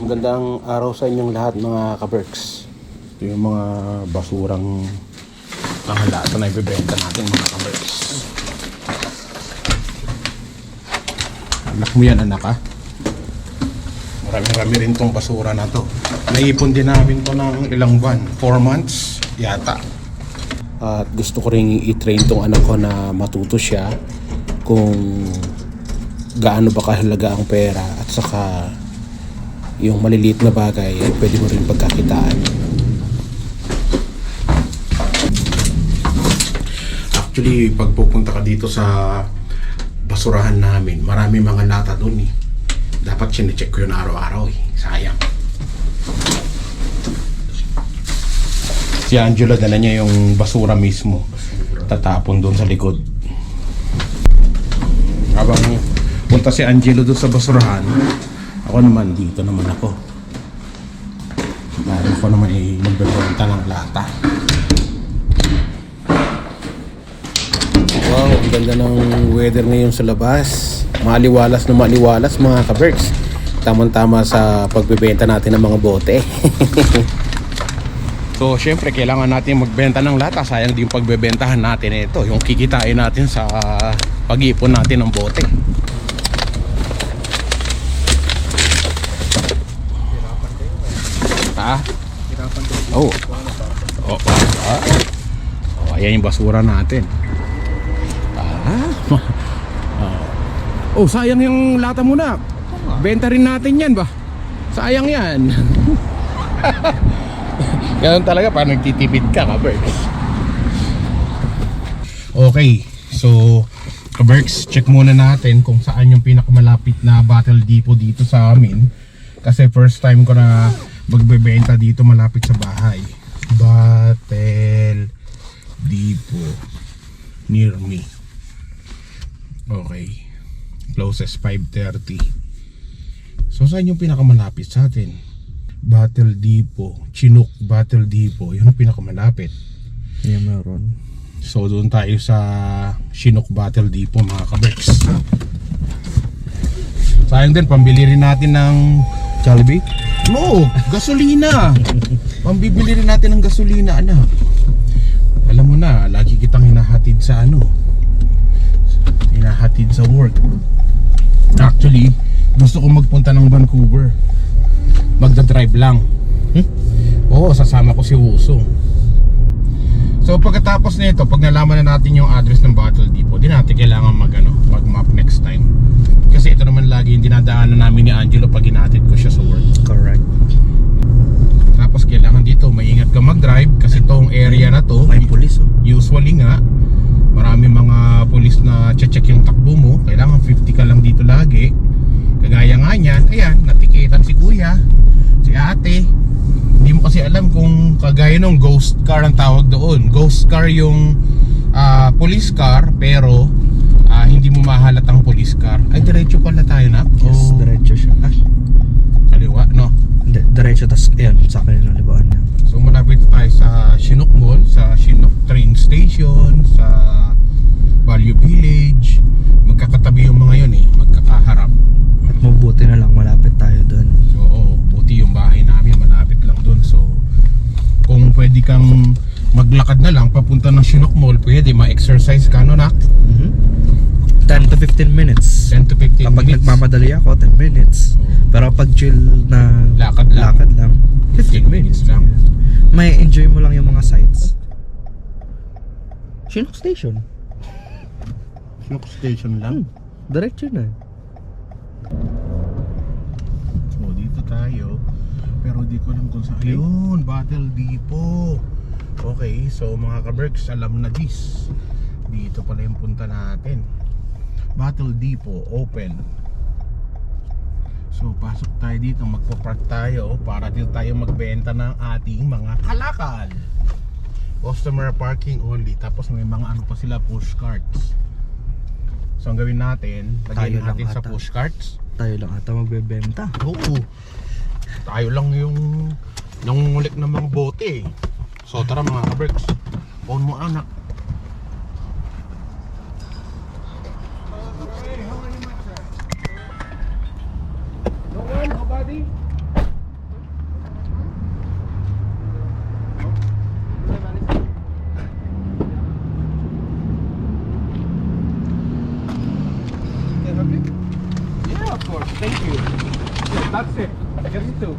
Magandang araw sa inyong lahat mga kaberks. Ito yung mga basurang kahalata na ibibenta natin mga kaberks. Anak mo yan anak ha? Marami-rami rin tong basura na to. Naipon din namin to ng ilang buwan. 4 months yata. At gusto ko rin i-train tong anak ko na matuto siya kung gaano ba kahalaga ang pera at saka yung maliliit na bagay ay pwede mo rin pagkakitaan. Actually, pag pupunta ka dito sa basurahan namin, marami mga lata doon eh. Dapat sinecheck ko yun araw-araw eh. Sayang. Si Angelo dala niya yung basura mismo. Tatapon doon sa likod. Habang punta si Angelo doon sa basurahan, ako naman dito naman ako. Lalo ko naman eh, magbebenta ng lata. Wow, ang ganda ng weather ngayon sa labas. Maliwalas na maliwalas mga kaberks. Tamang-tama sa pagbebenta natin ng mga bote. so, syempre, kailangan natin magbenta ng lata. Sayang din yung pagbebentahan natin ito. Yung kikitain natin sa pag-ipon natin ng bote. Ha? Oh. Oh, ah. oh, ayan yung basura natin. Ah. oh, sayang yung lata mo na. Benta rin natin yan ba? Sayang yan. Ganun talaga pa nagtitipid ka, Kaberks. Okay, so Kaberks, check muna natin kung saan yung pinakamalapit na battle depot dito sa amin. Kasi first time ko na magbebenta dito malapit sa bahay. Battle depot near me. Okay. Closest 5.30. So saan yung pinakamalapit sa atin? Battle Depot. Chinook Battle Depot. Yun ang pinakamalapit. Yeah, meron. So doon tayo sa Chinook Battle Depot mga kabeks. Sayang din, pambili rin natin ng Jollibee? No, gasolina. Pambibili rin natin ng gasolina, anak. Alam mo na, lagi kitang hinahatid sa ano. Hinahatid sa work. Actually, gusto ko magpunta ng Vancouver. Magda-drive lang. Hmm? Oo, sasama ko si Wusong. So pagkatapos nito, pag nalaman na natin yung address ng Battle Depot, di natin kailangan mag, ano, mag map next time. Kasi ito naman lagi yung dinadaanan namin ni Angelo pag hinatid ko siya sa work. Correct. Tapos kailangan dito maingat ka mag-drive kasi tong area na to May pulis oh. usually nga marami mga pulis na check yung takbo mo. Kailangan 50 ka lang dito lagi. Kagaya nga niyan, ayan, natikitan si kuya, si ate. Hindi mo kasi alam kung kagaya nung ghost car ang tawag doon. Ghost car yung ah, police car pero ah, hindi mo mahalatang police car. Ay, diretso pala tayo na. Yes, O, diretso siya. Ah, diretso, tas ayan, sa akin yung libaan niya. So malapit tayo sa Chinook Mall, sa Chinook train station, sa Value Village. Magkakatabi yung mga yun eh, magkakaharap. At mabuti na lang, malapit tayo doon. So oo, buti yung bahay namin malapit lang dun. So kung pwede kang maglakad na lang papunta ng Chinook Mall, pwede ma-exercise ka no nak? Mhm. 10 to 15 minutes. 10 to 15 Kapag minutes. nagmamadali ako, 10 minutes. Oo. Pero pag chill na Lakad lang. lakad lang 15 minutes lang. May enjoy mo lang yung mga sights. Chinook Station. Chinook Station lang. Hmm. Diretso na. So dito tayo Pero di ko alam kung saan Ayun, Battle Depot Okay, so mga kaberks Alam na this Dito pala yung punta natin Battle Depot, open So pasok tayo dito Magpa-park tayo Para dito tayo magbenta ng ating mga kalakal Customer parking only Tapos may mga ano pa sila push carts So ang gawin natin Lagyan natin sa ata. push carts Tayo lang ata magbebenta. Oo. Tayo lang yung nangungulik ng mga bote. So tara mga kaberks. Phone mo anak. No one, nobody? That's it. Ganito.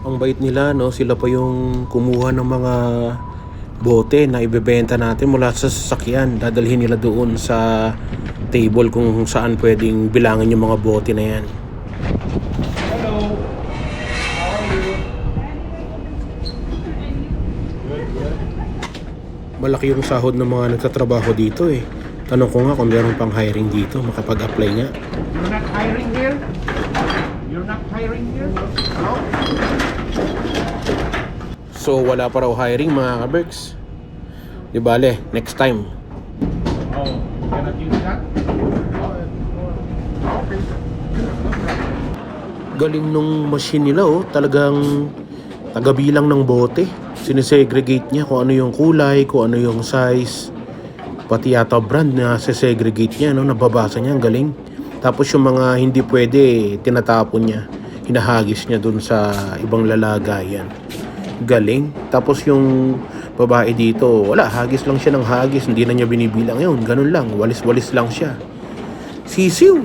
Ang bait nila, no? Sila pa yung kumuha ng mga bote na ibebenta natin mula sa sasakyan. Dadalhin nila doon sa table kung saan pwedeng bilangin yung mga bote na yan. Hello. How are you? Malaki yung sahod ng mga nagtatrabaho dito eh. Tanong ko nga kung meron pang hiring dito, makapag-apply nga. You're not hiring here? Not hiring here? No? So wala pa raw hiring mga ka-Berks. Di bale, next time. Oh, you cannot use that? Oh, okay. Galing nung machine nila oh, talagang tagabilang ng bote. Sinesegregate niya kung ano yung kulay, kung ano yung size. Pati yata brand na segregate niya, no? nababasa niya, ang galing. Tapos yung mga hindi pwede, tinatapon niya. Hinahagis niya dun sa ibang lalagayan. Galing. Tapos yung babae dito, wala, hagis lang siya ng hagis. Hindi na niya binibilang yun. Ganun lang, walis-walis lang siya. Sisiw!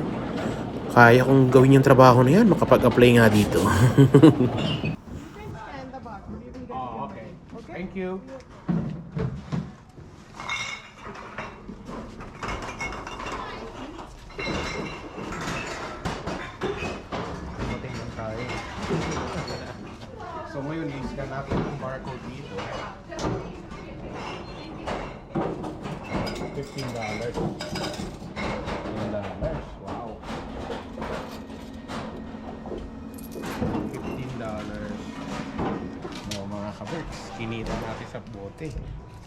Kaya kong gawin yung trabaho na yan, makapag-apply nga dito. Oh, okay. Thank you. Matingin tayo. So ngayon, i-scan natin yung barcode dito. $15. $15. Wow. $15. No, mga kaberks, kinita natin sa bote.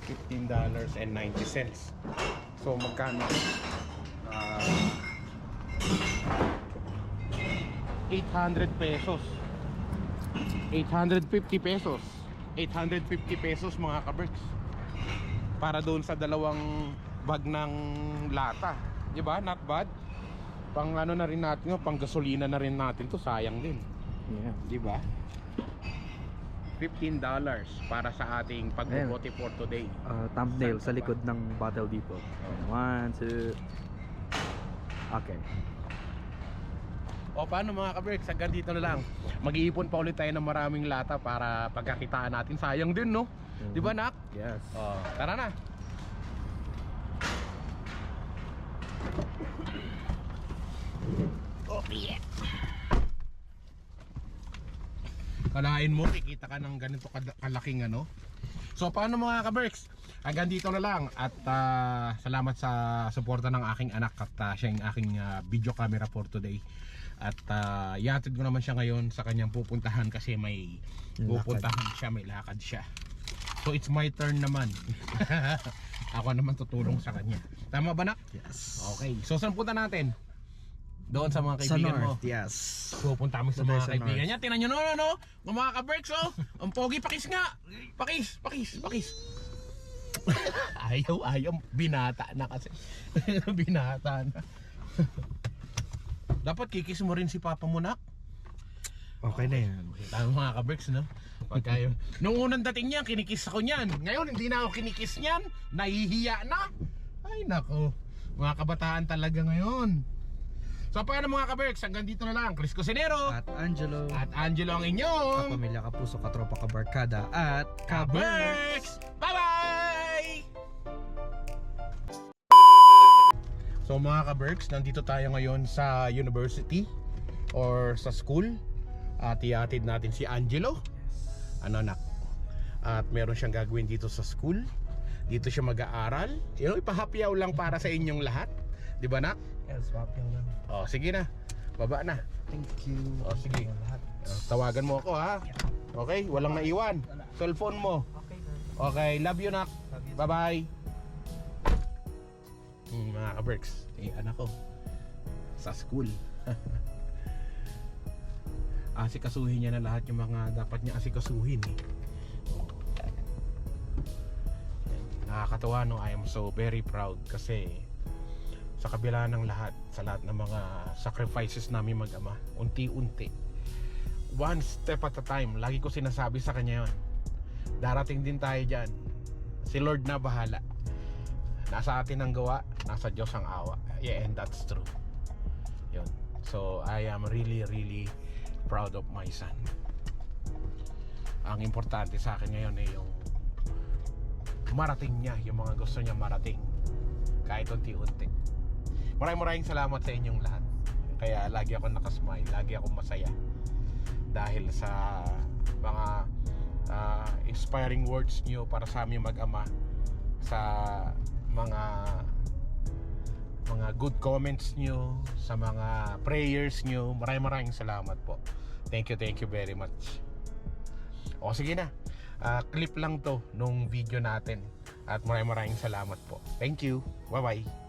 $15.90. So magkano? Ah, 800 pesos. 850 pesos. 850 pesos mga kaberks. Para doon sa dalawang bag ng lata. 'Di ba? Not bad. Pang ano na rin natin, pang gasolina na rin natin 'to, sayang din. Yeah. 'Di ba? $15 para sa ating pagbobote for today. Uh, thumbnail sa likod ng Battle Depot. One, two. Okay. O paano mga kaberks, hanggang dito na lang. Mag-iipon pa ulit tayo ng maraming lata para pagkakitaan natin. Sayang din, no? 'Di ba, Nak? Yes. Oh, tara na. Oh, yeah. Kalain mo, kikita ka ng ganito kalaking ano. So paano mga ka-Berks? Hanggang dito na lang at ah, salamat sa suporta ng aking anak at ah, siya yung aking ah, video camera for today. At uh, ihatid ko naman siya ngayon sa kanyang pupuntahan kasi may Lakad. pupuntahan siya, may lakad siya. So it's my turn naman. Ako naman tutulong sa kanya. Tama ba nak? Yes. Okay. So saan punta natin? Doon sa mga Sa kaibigan mo. north, yes. Pupunta kami sa Doon mga sa kaibigan north. niya. Tinan nyo no, no, no. Ang mga ka-Berks, oh. Ang pogi, pakis nga. Pakis, pakis, pakis. ayaw, ayaw. Binata na kasi. Binata na. Dapat kikis mo rin si Papa mo, nak. Okay na yan. Tama mga ka-Berks, no? Pagka yun. Nung unang dating niya, kinikis ako niyan. Ngayon, hindi na ako kinikis niyan. Nahihiya na. Ay, nako. Mga kabataan talaga ngayon. So, paano mga ka-Berks? Hanggang dito na lang. Chris Cusinero. At Angelo. At Angelo ang inyong Kapamilya, kapuso, katropa, kabarkada. At. Kaberks! Bye-bye! So mga ka-Berks, nandito tayo ngayon sa university or sa school. At iatid natin si Angelo. Ano nak at meron siyang gagawin dito sa school. Dito siya mag-aaral. You know, ipahapyaw lang para sa inyong lahat. Di ba nak? Yes, swapin lang. oh sige na. Baba na. Thank you. Oh, sige. Oh, tawagan mo ako ha? Okay walang naiwan. Cellphone mo. Okay love you nak bye bye Hmm, mga ka-Berks eh anak ko. Sa school. Asikasuhin niya na lahat yung mga dapat niya asikasuhin eh. nakakatawa no? I am so very proud kasi sa kabila ng lahat sa lahat ng mga sacrifices namin mag-ama unti-unti one step at a time lagi ko sinasabi sa kanya yon darating din tayo dyan. Si Lord na bahala nasa atin ang gawa nasa Diyos ang awa yeah and that's true yun So I am really really proud of my son. Ang importante sa akin ngayon ay yung marating niya yung mga gusto niya marating kahit unti-unti. Maraming maraming salamat sa inyong lahat. Kaya lagi ako nakasmile, lagi ako masaya dahil sa mga ah, inspiring words niyo para sa aming mag-ama sa mga mga good comments nyo sa mga prayers nyo. Maraming maraming salamat po. Thank you thank you very much. O sige na. Ah, clip lang to nung video natin. At maraming maraming salamat po. Thank you. Bye bye